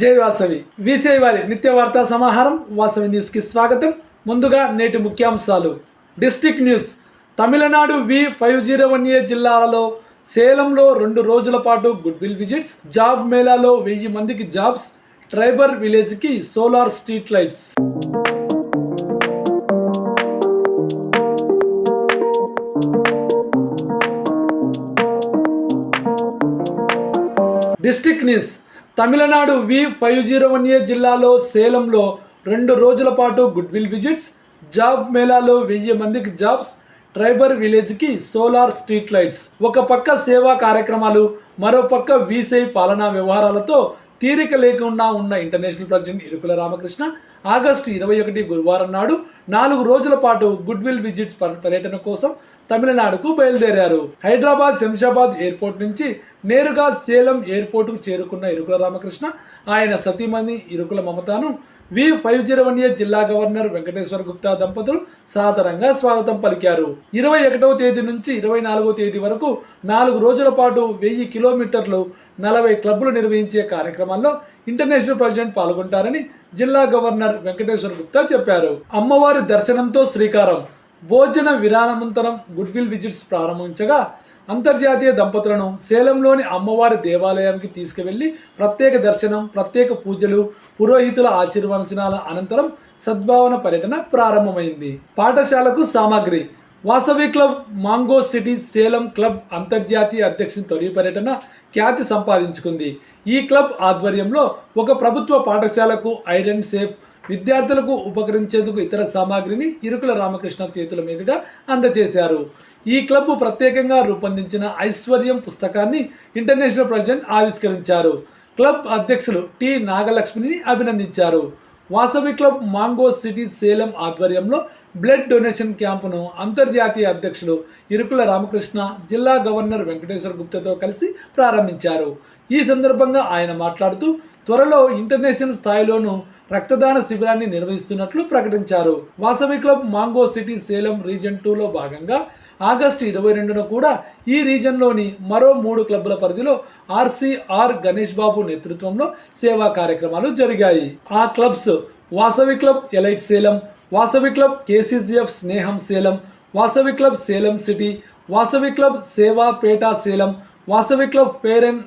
జై వాసవి. వీసీ వారి నిత్య వార్తా సమాహారం వాసవి న్యూస్కి స్వాగతం. ముందుగా నేటి ముఖ్యాంశాలు. District news. Tamilnadu V five zero one A జిల్లాలలో సేలంలో రెండు రోజుల పాటు గుడ్ విల్ విజిట్స్ జాబ్ మేళాలో వెయ్యి మందికి జాబ్స్ ట్రైబర్ విలేజ్కి solar street lights. District news. Tamil Nadu V five zero one A జిల్లాలో సేలంలో రెండు రోజుల పాటు గుడ్ విల్ విజిట్స్ జాబ్ మేళాలో వెయ్యి మందికి జాబ్స్ ట్రైబర్ విలేజ్కి సోలార్ స్ట్రీట్ లైట్స్. ఒక పక్క సేవా కార్యక్రమాలు మరో పక్క వీసై పాలనా వ్యవహారాలతో తీరిక లేకుండా ఉన్న international president Irukula Ramakrishna. August ఇరవై ఒకటి గురువారం నాడు నాలుగు రోజుల పాటు గుడ్ విల్ విజిట్స్ పర్- పర్యటన కోసం తమిళనాడుకు బయలుదేరారు. హైదరాబాద్ శంషాబాద్ ఎయిర్పోర్ట్ నుంచి నేరుగా సేలం ఎయిర్పోర్టుకు చేరుకున్న ఇరుకుల రామకృష్ణ ఆయన సతీమణి Irukula మమతాను V five zero one A జిల్లా గవర్నర్ వెంకటేశ్వర గుప్తా దంపతులు సాదరంగా స్వాగతం పలికారు. ఇరవై ఒకటవ తేదీ నుంచి ఇరవై నాలుగవ తేదీ వరకు నాలుగు రోజుల పాటు వెయ్యి కిలోమీటర్లు నలభై క్లబ్లు నిర్వహించే కార్యక్రమాల్లో ఇంటర్నేషనల్ ప్రెసిడెంట్ పాల్గొంటారని జిల్లా గవర్నర్ వెంకటేశ్వర గుప్తా చెప్పారు. అమ్మవారి దర్శనంతో శ్రీకారం. భోజన విరామనంతరం గుడ్ విల్ విజిట్స్ ప్రారంభించగా అంతర్జాతీయ దంపతులను సేలంలోని అమ్మవారి దేవాలయానికి తీసుకువెళ్ళి ప్రత్యేక దర్శనం ప్రత్యేక పూజలు పురోహితుల ఆశీర్వచనాల అనంతరం సద్భావన పర్యటన ప్రారంభమైంది. పాఠశాలకు సామాగ్రి Vasavi club mango city Salem club అంతర్జాతీయ అధ్యక్షుని తొలి పర్యటన ఖ్యాతి సంపాదించుకుంది. ఈ క్లబ్ ఆధ్వర్యంలో ఒక ప్రభుత్వ పాఠశాలకు ఐరన్ సేఫ్ విద్యార్థులకు ఉపకరించేందుకు ఇతర సామాగ్రిని ఇరుకుల రామకృష్ణ చేతుల మీదుగా అందజేశారు. ఈ క్లబ్ ప్రత్యేకంగా రూపొందించిన ఐశ్వర్యం పుస్తకాన్ని ఇంటర్నేషనల్ ప్రెసిడెంట్ ఆవిష్కరించారు. క్లబ్ అధ్యక్షులు టి నాగలక్ష్మిని అభినందించారు. Vasavi club mango city Salem ఆధ్వర్యంలో బ్లడ్ డొనేషన్ క్యాంపును అంతర్జాతీయ అధ్యక్షులు ఇరుకుల రామకృష్ణ జిల్లా గవర్నర్ వెంకటేశ్వర గుప్తతో కలిసి ప్రారంభించారు. ఈ సందర్భంగా ఆయన మాట్లాడుతూ త్వరలో ఇంటర్నేషనల్ స్థాయిలోనూ రక్తదాన శిబిరాన్ని నిర్వహిస్తున్నట్లు ప్రకటించారు. Vasavi club mango city Salem region టూలో భాగంగా ఆగస్టు ఇరవై రెండున కూడా ఈ రీజన్లోని మరో మూడు క్లబ్ల పరిధిలో ఆర్సీఆర్ గణేష్ బాబు నేతృత్వంలో సేవా కార్యక్రమాలు జరిగాయి. ఆ clubs Vasavi club elite Salem Vasavi club KCGF స్నేహం Salem Vasavi club Salem city Vasavi club Sevapet Salem Vasavi club fair and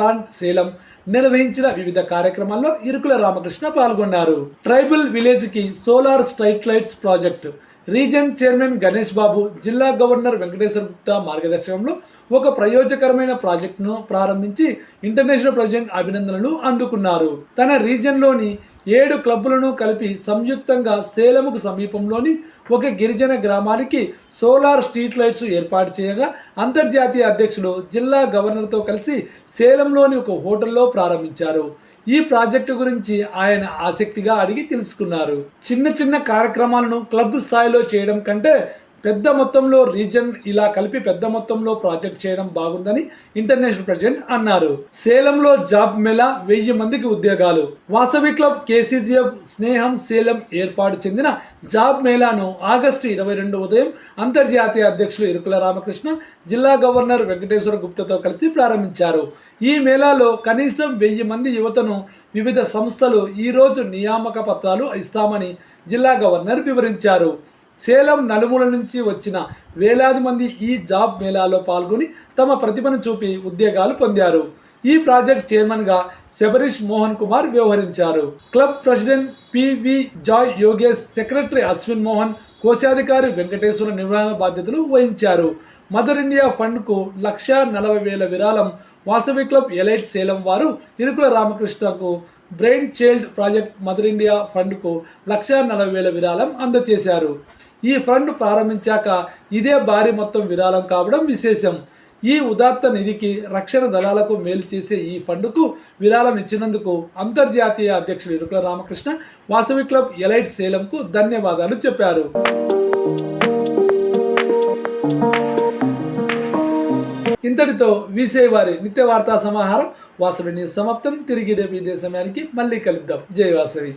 land Salem నిర్వహించిన వివిధ కార్యక్రమాల్లో ఇరుకుల రామకృష్ణ పాల్గొన్నారు. ట్రైబల్ విలేజ్కి solar street lights project. Region chairman Ganesh Babu జిల్లా governor Venkateswara Gupta మార్గదర్శకంలో ఒక ప్రయోజకరమైన ప్రాజెక్టును ప్రారంభించి ఇంటర్నేషనల్ ప్రెసిడెంట్ అభినందనలు అందుకున్నారు. తన రీజన్లోని ఏడు క్లబ్బులను కలిపి సంయుక్తంగా సేలముకు సమీపంలోని ఒక గిరిజన గ్రామానికి సోలార్ స్ట్రీట్ లైట్స్ ఏర్పాటు చేయగా అంతర్జాతీయ అధ్యక్షులు జిల్లా గవర్నర్తో కలిసి సేలంలోని ఒక హోటల్లో ప్రారంభించారు. ఈ ప్రాజెక్టు గురించి ఆయన ఆసక్తిగా అడిగి తెలుసుకున్నారు. చిన్న చిన్న కార్యక్రమాలను క్లబ్ స్థాయిలో చేయడం కంటే పెద్ద మొత్తంలో రీజన్ ఇలా కలిపి పెద్ద మొత్తంలో ప్రాజెక్ట్ చేయడం బాగుందని ఇంటర్నేషనల్ ప్రెసిడెంట్ అన్నారు. సేలంలో జాబ్ మేళా వెయ్యి మందికి ఉద్యోగాలు. వాసవి క్లబ్ కేసీజీఎఫ్ స్నేహం సేలం ఏర్పాటు చెందిన జాబ్ మేళాను ఆగస్టు ఇరవై రెండు ఉదయం అంతర్జాతీయ అధ్యక్షులు ఇరుకుల రామకృష్ణ జిల్లా గవర్నర్ వెంకటేశ్వర గుప్తతో కలిసి ప్రారంభించారు. ఈ మేళాలో కనీసం వెయ్యి మంది యువతను వివిధ సంస్థలు ఈరోజు నియామక పత్రాలు ఇస్తామని జిల్లా గవర్నర్ వివరించారు. సేలం నలుమూల నుంచి వచ్చిన వేలాది మంది ఈ జాబ్ మేళాలో పాల్గొని తమ ప్రతిభను చూపి ఉద్యోగాలు పొందారు. ఈ ప్రాజెక్ట్ చైర్మన్గా శబరీష్ మోహన్ కుమార్ వ్యవహరించారు. Club president PV Joy Yogesh secretary Ashwin Mohan కోశాధికారి వెంకటేశ్వర నిర్వహణ బాధ్యతలు వహించారు. మదర్ ఇండియా ఫండ్కు లక్ష నలభై వేల విరాళం వాసవి క్లబ్ ఎలైట్ సేలం వారు Irukula రామకృష్ణకు brain child project mother India ఫండ్కు లక్ష నలభై వేల విరాళం అందజేశారు. ఈ ఫండ్ ప్రారంభించాక ఇదే భారీ మొత్తం విరాళం కావడం విశేషం. ఈ ఉదాత్త నిధికి రక్షణ దళాలకు మేలు చేసే ఈ ఫండ్కు విరాళం ఇచ్చినందుకు అంతర్జాతీయ అధ్యక్షుడు ఇరుకుల రామకృష్ణ వాసవి క్లబ్ ఎలైట్ సేలంకు ధన్యవాదాలు చెప్పారు. ఇంతటితో వీసే వారి నిత్య వార్తా సమాహారం వాసవి న్యూస్ సమాప్తం. తిరిగి రేపు ఇదే సమయానికి మళ్ళీ కలుద్దాం. జై వాసవి.